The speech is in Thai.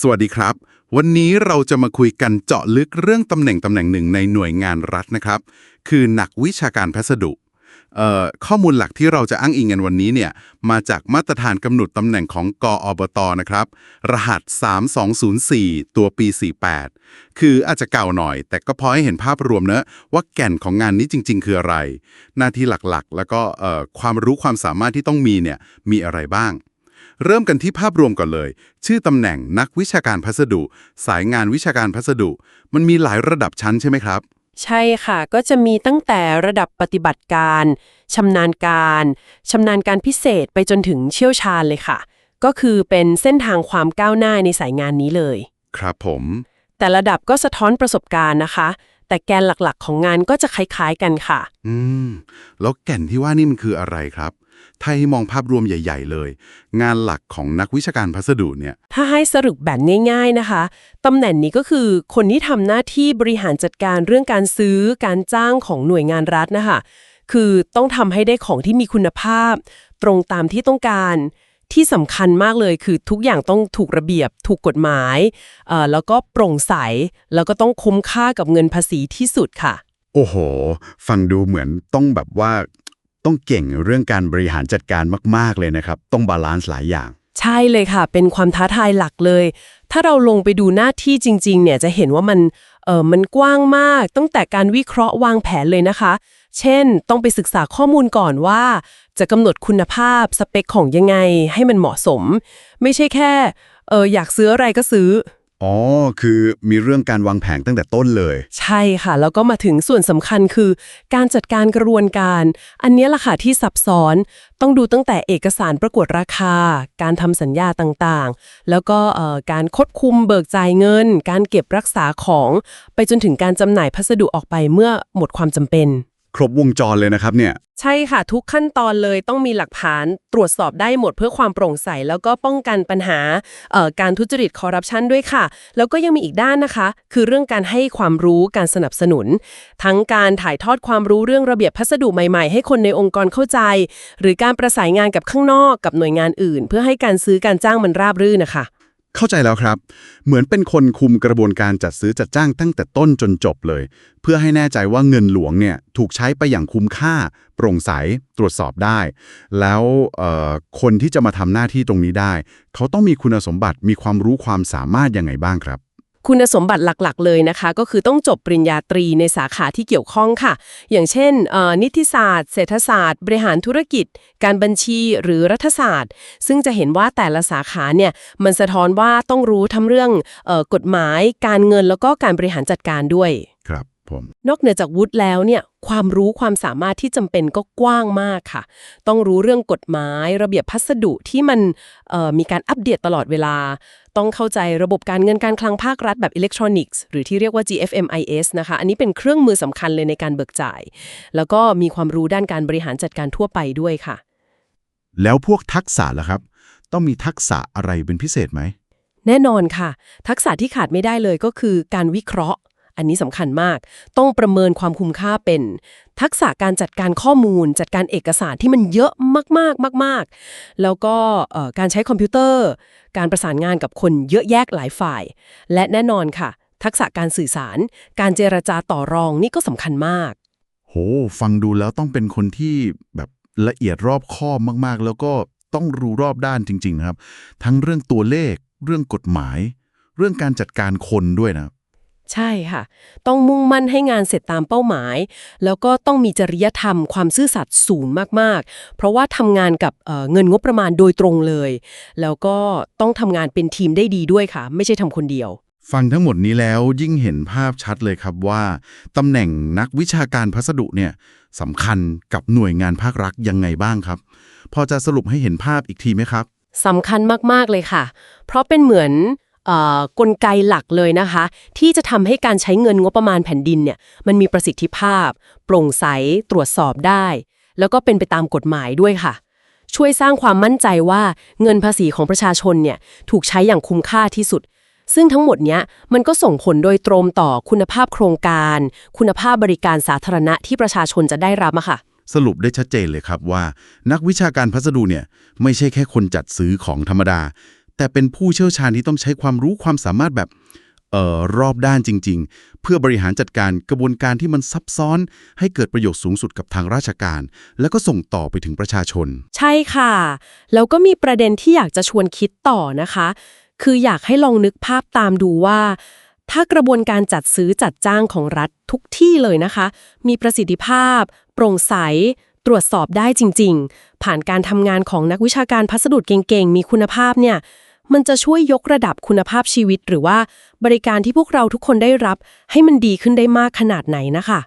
สวัสดีครับ วันนี้เราจะมาคุยกันเจาะลึกเรื่องตำแหน่งตำแหน่งหนึ่งในหน่วยงานรัฐนะครับ คือนักวิชาการพัสดุข้อมูลหลักที่เราจะอ้างอิงกันวันนี้เนี่ยมาจากมาตรฐานกำหนดตำแหน่งของกอบตนะครับ รหัส 3204 ตัวปี 48 คืออาจจะเก่าหน่อย แต่ก็พอให้เห็นภาพรวมเนอะว่าแก่นของงานนี้จริง ๆ คืออะไร หน้าที่หลักๆ แล้วก็ความรู้ความสามารถที่ต้องมีเนี่ยมีอะไรบ้าง เริ่มกันที่ภาพรวมก่อนเลย ชื่อตำแหน่งนักวิชาการพัสดุ สายงานวิชาการพัสดุ มันมีหลายระดับชั้นใช่ไหมครับ ใช่ค่ะ ก็จะมีตั้งแต่ระดับปฏิบัติการชำนาญการชำนาญการพิเศษไปจนถึงเชี่ยวชาญเลยค่ะ ก็คือเป็นเส้นทางความก้าวหน้าในสายงานนี้เลย ครับผม แต่ระดับก็สะท้อนประสบการณ์นะคะ แต่แกนหลักๆ ของงานก็จะคล้ายๆกันค่ะ อืม แล้วแก่นที่ว่านี่มันคืออะไรครับ ถ้าให้มองภาพรวมใหญ่ ๆ เลย งานหลักของนักวิชาการพัสดุเนี่ย ถ้าให้สรุปแบบง่าย ๆนะคะ ตำแหน่งนี้ก็คือคนที่ทำหน้าที่บริหารจัดการเรื่องการซื้อ การจ้างของหน่วยงานรัฐนะคะ คือต้องทำให้ได้ของที่มีคุณภาพ ตรงตามที่ต้องการ ที่สำคัญมากเลยคือทุกอย่างต้องถูกระเบียบ ถูกกฎหมายเอ่อแล้วก็โปร่งใส แล้วก็ต้องคุ้มค่ากับเงินภาษีที่สุดค่ะ โอ้โห ฟังดูเหมือนต้องแบบว่า ต้องเก่งเรื่องการบริหารจัดการมาก ๆ เลยนะครับ ต้องบาลานซ์หลายอย่าง ใช่เลยค่ะ เป็นความท้าทายหลักเลย ถ้าเราลงไปดูหน้าที่จริง ๆ เนี่ยจะเห็นว่ามันเออมันกว้างมากตั้งแต่การวิเคราะห์วางแผนเลยนะคะ เช่น ต้องไปศึกษาข้อมูลก่อนว่า จะกำหนดคุณภาพสเปคของยังไงให้มันเหมาะสม ไม่ใช่แค่เอออยากซื้ออะไรก็ซื้อ อ๋อ คือมีเรื่องการวางแผนตั้งแต่ต้นเลย ใช่ค่ะ แล้วก็มาถึงส่วนสำคัญคือ การจัดการกระบวนการ อันนี้ยแหละค่ะที่ซับซ้อน ต้องดูตั้งแต่เอกสารประกวดราคา การทำสัญญาต่างๆ แล้วก็เอ่อการคดคุมเบิกจ่ายเงิน การเก็บรักษาของ ไปจนถึงการจำหน่ายพัสดุออกไปเมื่อหมดความจำเป็น ครบวงจรเลยนะครับเนี่ย ใช่ค่ะ ทุกขั้นตอนเลยต้องมีหลักฐานตรวจสอบได้หมดเพื่อความโปร่งใส แล้วก็ป้องกันปัญหาการทุจริตคอร์รัปชันด้วยค่ะ แล้วก็ยังมีอีกด้านนะคะ คือเรื่องการให้ความรู้การสนับสนุน ทั้งการถ่ายทอดความรู้เรื่องระเบียบพัสดุใหม่ๆ ให้คนในองค์กรเข้าใจ หรือการประสานงานกับข้างนอกกับหน่วยงานอื่น เพื่อให้การซื้อการจ้างมันราบรื่นนะคะ เข้าใจแล้วครับ เหมือนเป็นคนคุมกระบวนการจัดซื้อจัดจ้างตั้งแต่ต้นจนจบเลย เพื่อให้แน่ใจว่าเงินหลวงเนี่ยถูกใช้ไปอย่างคุ้มค่า โปร่งใสตรวจสอบได้ แล้วคนที่จะมาทำหน้าที่ตรงนี้ได้ เขาต้องมีคุณสมบัติมีความรู้ความสามารถยังไงบ้างครับ คุณสมบัติหลักๆ เลยนะคะ ก็คือต้องจบปริญญาตรีในสาขาที่เกี่ยวข้องค่ะ อย่างเช่นนิติศาสตร์ เศรษฐศาสตร์ บริหารธุรกิจ การบัญชีหรือรัฐศาสตร์ ซึ่งจะเห็นว่าแต่ละสาขาเนี่ยมันสะท้อนว่าต้องรู้ทั้งเรื่องออกฎหมาย การเงินแล้วก็การบริหารจัดการด้วยครับ ผม นอกเหนือจากวุฒิแล้วเนี่ยความรู้ความสามารถที่จำเป็นก็กว้างมากค่ะ ต้องรู้เรื่องกฎหมาย ระเบียบพัสดุที่มันเอ่อมีการอัปเดตตลอดเวลา ต้องเข้าใจระบบการเงินการคลังภาครัฐแบบอิเล็กทรอนิกส์หรือที่เรียกว่า GFMIS นะคะ อันนี้เป็นเครื่องมือสำคัญเลยในการเบิกจ่าย แล้วก็มีความรู้ด้านการบริหารจัดการทั่วไปด้วยค่ะ แล้วพวกทักษะล่ะครับ ต้องมีทักษะอะไรเป็นพิเศษไหมแน่นอนค่ะ ทักษะที่ขาดไม่ได้เลยก็คือการวิเคราะห์ อันนี้สำคัญมาก ต้องประเมินความคุ้มค่าเป็น ทักษะการจัดการข้อมูล จัดการเอกสารที่มันเยอะมากๆมาก ๆ แล้วก็การใช้คอมพิวเตอร์ การประสานงานกับคนเยอะแยะหลายฝ่าย และแน่นอนค่ะ ทักษะการสื่อสาร การเจรจาต่อรองนี่ก็สำคัญมาก โห ฟังดูแล้วต้องเป็นคนที่แบบละเอียดรอบคอบมาก ๆ แล้วก็ต้องรู้รอบด้านจริง ๆ นะครับ ทั้งเรื่องตัวเลข เรื่องกฎหมาย เรื่องการจัดการคนด้วยนะ ใช่ค่ะ ต้องมุ่งมั่นให้งานเสร็จตามเป้าหมาย แล้วก็ต้องมีจริยธรรมความซื่อสัตย์สูงมากๆ เพราะว่าทำงานกับเอ่อเงินงบประมาณโดยตรงเลย แล้วก็ต้องทำงานเป็นทีมได้ดีด้วยค่ะ ไม่ใช่ทำคนเดียว ฟังทั้งหมดนี้แล้วยิ่งเห็นภาพชัดเลยครับว่าตำแหน่งนักวิชาการพัสดุเนี่ยสำคัญกับหน่วยงานภาครัฐยังไงบ้างครับ พอจะสรุปให้เห็นภาพอีกทีไหมครับสำคัญมากๆเลยค่ะ เพราะเป็นเหมือนเอ่อ กลไกหลักเลยนะคะ ที่จะทำให้การใช้เงินงบประมาณแผ่นดินเนี่ยมันมีประสิทธิภาพ โปร่งใสตรวจสอบได้ แล้วก็เป็นไปตามกฎหมายด้วยค่ะ ช่วยสร้างความมั่นใจว่าเงินภาษีของประชาชนเนี่ยถูกใช้อย่างคุ้มค่าที่สุด ซึ่งทั้งหมดเนี้ยมันก็ส่งผลโดยตรงต่อคุณภาพโครงการ คุณภาพบริการสาธารณะที่ประชาชนจะได้รับอะค่ะสรุปได้ชัดเจนเลยครับว่า นักวิชาการพัสดุเนี่ยไม่ใช่แค่คนจัดซื้อของธรรมดา แต่เป็นผู้เชี่ยวชาญที่ต้องใช้ความรู้ความสามารถแบบเอ่อรอบด้านจริง ๆ เพื่อบริหารจัดการกระบวนการที่มันซับซ้อน ให้เกิดประโยชน์สูงสุดกับทางราชการ แล้วก็ส่งต่อไปถึงประชาชน ใช่ค่ะ แล้วก็มีประเด็นที่อยากจะชวนคิดต่อนะคะ คืออยากให้ลองนึกภาพตามดูว่า ถ้ากระบวนการจัดซื้อจัดจ้างของรัฐทุกที่เลยนะคะ มีประสิทธิภาพ โปร่งใส ตรวจสอบได้จริง ๆ ผ่านการทำงานของนักวิชาการพัสดุเก่งๆ มีคุณภาพเนี่ย มันจะช่วยยกระดับคุณภาพชีวิตหรือว่าบริการที่พวกเราทุกคนได้รับให้มันดีขึ้นได้มากขนาดไหนนะคะ